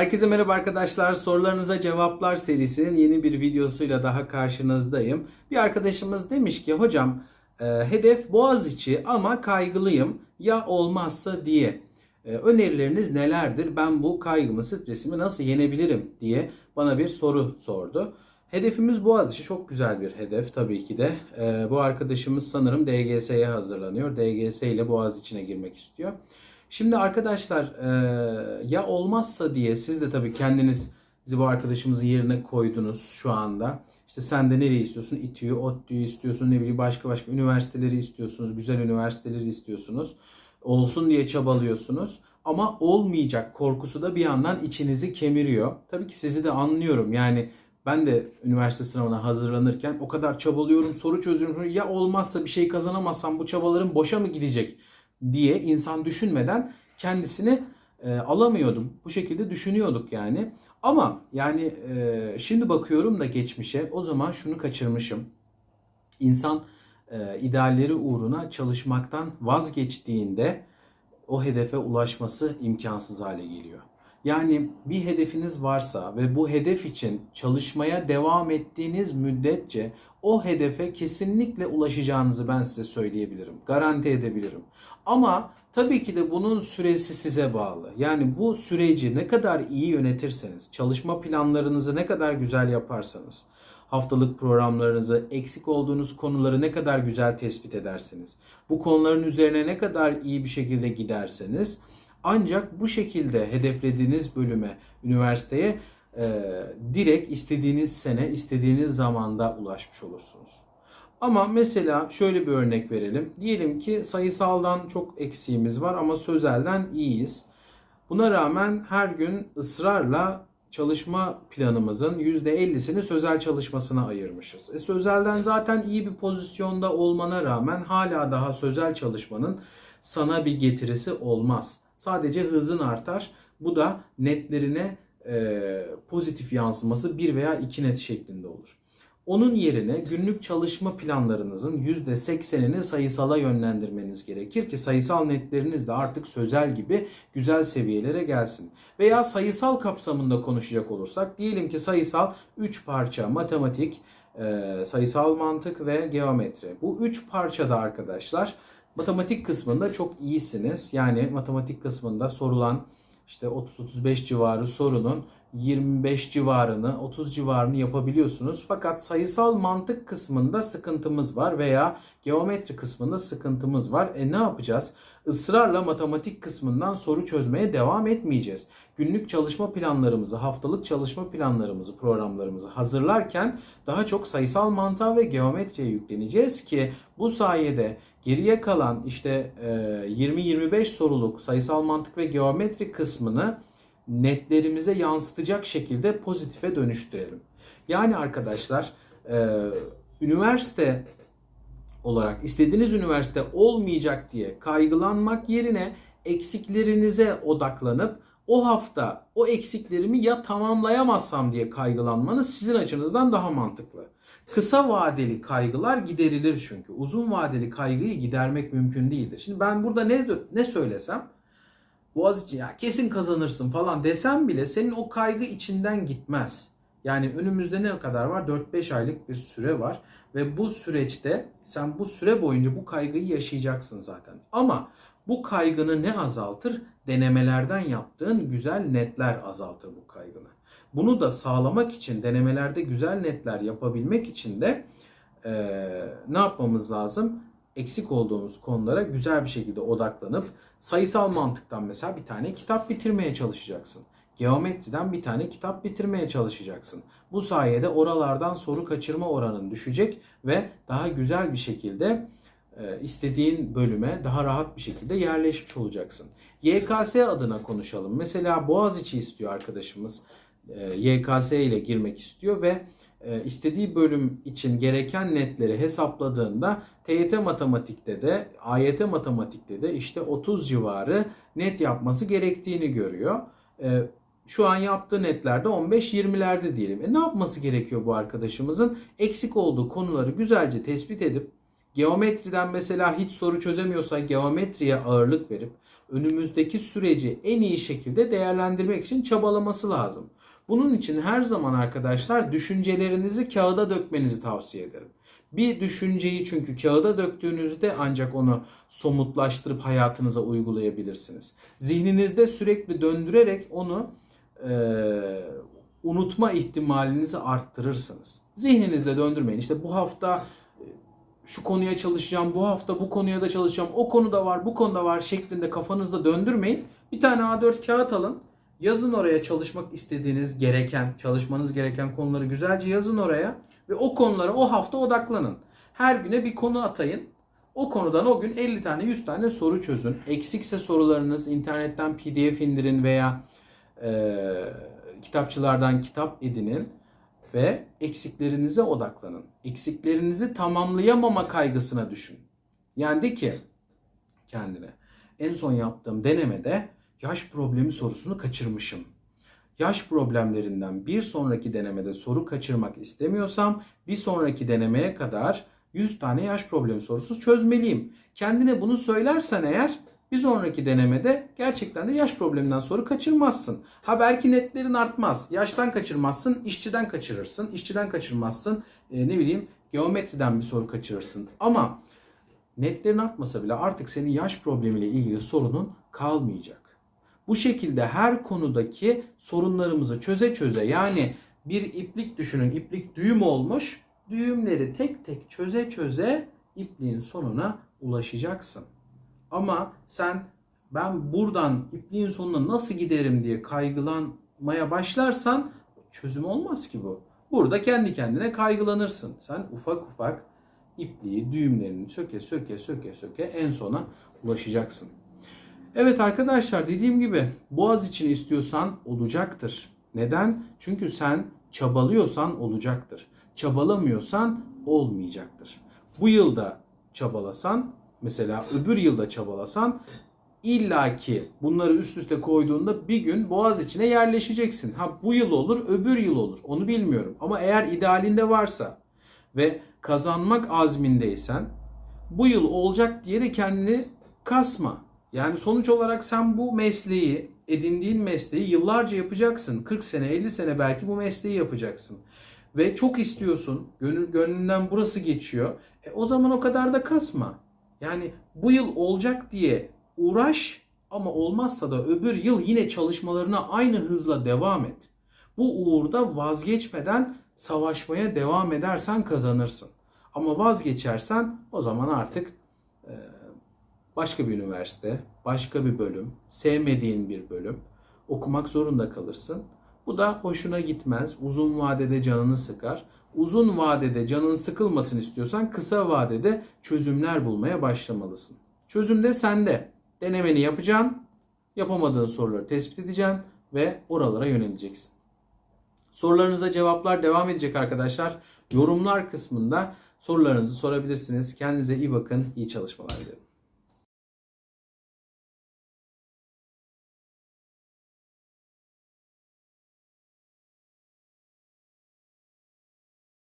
Herkese merhaba arkadaşlar. Sorularınıza cevaplar serisinin yeni bir videosuyla daha karşınızdayım. Bir arkadaşımız demiş ki hocam e, hedef Boğaziçi ama kaygılıyım ya olmazsa diye. E, önerileriniz nelerdir? Ben bu kaygımı, stresimi nasıl yenebilirim diye bana bir soru sordu. Hedefimiz Boğaziçi çok güzel bir hedef tabii ki de. E, bu arkadaşımız sanırım DGS'ye hazırlanıyor. DGS ile Boğaziçi'ne girmek istiyor. Şimdi arkadaşlar e, ya olmazsa diye siz de tabii kendiniz bu arkadaşımızın yerine koydunuz şu anda. İşte sen de nereyi istiyorsun? İTÜ'yü, ODTÜ'yü istiyorsun. Ne bileyim başka başka üniversiteleri istiyorsunuz. Güzel üniversiteleri istiyorsunuz. Olsun diye çabalıyorsunuz. Ama olmayacak korkusu da bir yandan içinizi kemiriyor. Tabii ki sizi de anlıyorum. Yani ben de üniversite sınavına hazırlanırken o kadar çabalıyorum, soru çözüyorum. Ya olmazsa bir şey kazanamazsam bu çabalarım boşa mı gidecek diye insan düşünmeden kendisini e, alamıyordum. Bu şekilde düşünüyorduk yani. Ama yani e, şimdi bakıyorum da geçmişe o zaman şunu kaçırmışım. İnsan e, idealleri uğruna çalışmaktan vazgeçtiğinde o hedefe ulaşması imkansız hale geliyor. Yani bir hedefiniz varsa ve bu hedef için çalışmaya devam ettiğiniz müddetçe o hedefe kesinlikle ulaşacağınızı ben size söyleyebilirim. Garanti edebilirim. Ama tabii ki de bunun süresi size bağlı. Yani bu süreci ne kadar iyi yönetirseniz, çalışma planlarınızı ne kadar güzel yaparsanız, haftalık programlarınızı, eksik olduğunuz konuları ne kadar güzel tespit ederseniz, bu konuların üzerine ne kadar iyi bir şekilde giderseniz ancak bu şekilde hedeflediğiniz bölüme, üniversiteye e, direkt istediğiniz sene, istediğiniz zamanda ulaşmış olursunuz. Ama mesela şöyle bir örnek verelim. Diyelim ki sayısaldan çok eksiğimiz var ama sözelden iyiyiz. Buna rağmen her gün ısrarla çalışma planımızın %50'sini sözel çalışmasına ayırmışız. E, sözelden zaten iyi bir pozisyonda olmana rağmen hala daha sözel çalışmanın sana bir getirisi olmaz. Sadece hızın artar. Bu da netlerine e, pozitif yansıması 1 veya 2 net şeklinde olur. Onun yerine günlük çalışma planlarınızın %80'ini sayısala yönlendirmeniz gerekir ki sayısal netleriniz de artık sözel gibi güzel seviyelere gelsin. Veya sayısal kapsamında konuşacak olursak diyelim ki sayısal 3 parça matematik, e, sayısal mantık ve geometri. Bu 3 parçada arkadaşlar matematik kısmında çok iyisiniz. Yani matematik kısmında sorulan işte 30-35 civarı sorunun 25 civarını, 30 civarını yapabiliyorsunuz. Fakat sayısal mantık kısmında sıkıntımız var veya geometri kısmında sıkıntımız var. E ne yapacağız? Israrla matematik kısmından soru çözmeye devam etmeyeceğiz. Günlük çalışma planlarımızı, haftalık çalışma planlarımızı, programlarımızı hazırlarken daha çok sayısal mantığa ve geometriye yükleneceğiz ki bu sayede geriye kalan işte 20-25 soruluk sayısal mantık ve geometri kısmını netlerimize yansıtacak şekilde pozitife dönüştürelim. Yani arkadaşlar üniversite olarak istediğiniz üniversite olmayacak diye kaygılanmak yerine eksiklerinize odaklanıp o hafta o eksiklerimi ya tamamlayamazsam diye kaygılanmanız sizin açınızdan daha mantıklı. Kısa vadeli kaygılar giderilir çünkü. Uzun vadeli kaygıyı gidermek mümkün değildir. Şimdi ben burada ne ne söylesem Boğaziçi ya kesin kazanırsın falan desem bile senin o kaygı içinden gitmez. Yani önümüzde ne kadar var? 4-5 aylık bir süre var. Ve bu süreçte sen bu süre boyunca bu kaygıyı yaşayacaksın zaten. Ama bu kaygını ne azaltır? Denemelerden yaptığın güzel netler azaltır bu kaygını. Bunu da sağlamak için denemelerde güzel netler yapabilmek için de e, ne yapmamız lazım? Eksik olduğumuz konulara güzel bir şekilde odaklanıp sayısal mantıktan mesela bir tane kitap bitirmeye çalışacaksın. Geometriden bir tane kitap bitirmeye çalışacaksın. Bu sayede oralardan soru kaçırma oranın düşecek ve daha güzel bir şekilde e, istediğin bölüme daha rahat bir şekilde yerleşmiş olacaksın. YKS adına konuşalım. Mesela Boğaziçi istiyor arkadaşımız. E, YKS ile girmek istiyor ve istediği bölüm için gereken netleri hesapladığında TYT matematikte de AYT matematikte de işte 30 civarı net yapması gerektiğini görüyor. Şu an yaptığı netlerde 15-20'lerde diyelim. E ne yapması gerekiyor bu arkadaşımızın? Eksik olduğu konuları güzelce tespit edip Geometriden mesela hiç soru çözemiyorsa geometriye ağırlık verip önümüzdeki süreci en iyi şekilde değerlendirmek için çabalaması lazım. Bunun için her zaman arkadaşlar düşüncelerinizi kağıda dökmenizi tavsiye ederim. Bir düşünceyi çünkü kağıda döktüğünüzde ancak onu somutlaştırıp hayatınıza uygulayabilirsiniz. Zihninizde sürekli döndürerek onu eee, unutma ihtimalinizi arttırırsınız. Zihninizde döndürmeyin. İşte bu hafta e, şu konuya çalışacağım, bu hafta bu konuya da çalışacağım, o konuda var, bu konuda var şeklinde kafanızda döndürmeyin. Bir tane A4 kağıt alın. Yazın oraya çalışmak istediğiniz, gereken, çalışmanız gereken konuları güzelce yazın oraya ve o konulara o hafta odaklanın. Her güne bir konu atayın. O konudan o gün 50 tane 100 tane soru çözün. Eksikse sorularınız internetten pdf indirin veya e, kitapçılardan kitap edinin ve eksiklerinize odaklanın. Eksiklerinizi tamamlayamama kaygısına düşün. Yani de ki kendine en son yaptığım denemede yaş problemi sorusunu kaçırmışım. Yaş problemlerinden bir sonraki denemede soru kaçırmak istemiyorsam bir sonraki denemeye kadar 100 tane yaş problemi sorusu çözmeliyim. Kendine bunu söylersen eğer bir sonraki denemede gerçekten de yaş probleminden soru kaçırmazsın. Ha belki netlerin artmaz. Yaştan kaçırmazsın, işçiden kaçırırsın. İşçiden kaçırmazsın. e, ne bileyim geometriden bir soru kaçırırsın. Ama netlerin artmasa bile artık senin yaş problemiyle ilgili sorunun kalmayacak. Bu şekilde her konudaki sorunlarımızı çöze çöze yani bir iplik düşünün. iplik düğüm olmuş. Düğümleri tek tek çöze çöze ipliğin sonuna ulaşacaksın. Ama sen ben buradan ipliğin sonuna nasıl giderim diye kaygılanmaya başlarsan çözüm olmaz ki bu. Burada kendi kendine kaygılanırsın. Sen ufak ufak ipliği, düğümlerini söke söke söke söke en sona ulaşacaksın. Evet arkadaşlar dediğim gibi Boğaz için istiyorsan olacaktır. Neden? Çünkü sen çabalıyorsan olacaktır. Çabalamıyorsan olmayacaktır. Bu yılda çabalasan mesela öbür yılda çabalasan illaki bunları üst üste koyduğunda bir gün Boğaz içine yerleşeceksin. Ha bu yıl olur, öbür yıl olur. Onu bilmiyorum. Ama eğer idealinde varsa ve kazanmak azmindeysen bu yıl olacak diye de kendini kasma. Yani sonuç olarak sen bu mesleği, edindiğin mesleği yıllarca yapacaksın. 40 sene, 50 sene belki bu mesleği yapacaksın. Ve çok istiyorsun. Gönül, gönlünden burası geçiyor. E, o zaman o kadar da kasma. Yani bu yıl olacak diye uğraş ama olmazsa da öbür yıl yine çalışmalarına aynı hızla devam et. Bu uğurda vazgeçmeden savaşmaya devam edersen kazanırsın. Ama vazgeçersen o zaman artık e, başka bir üniversite, başka bir bölüm, sevmediğin bir bölüm okumak zorunda kalırsın. Bu da hoşuna gitmez. Uzun vadede canını sıkar. Uzun vadede canın sıkılmasın istiyorsan kısa vadede çözümler bulmaya başlamalısın. Çözüm de sende. Denemeni yapacaksın. Yapamadığın soruları tespit edeceksin ve oralara yöneleceksin. Sorularınıza cevaplar devam edecek arkadaşlar. Yorumlar kısmında sorularınızı sorabilirsiniz. Kendinize iyi bakın. İyi çalışmalar dilerim.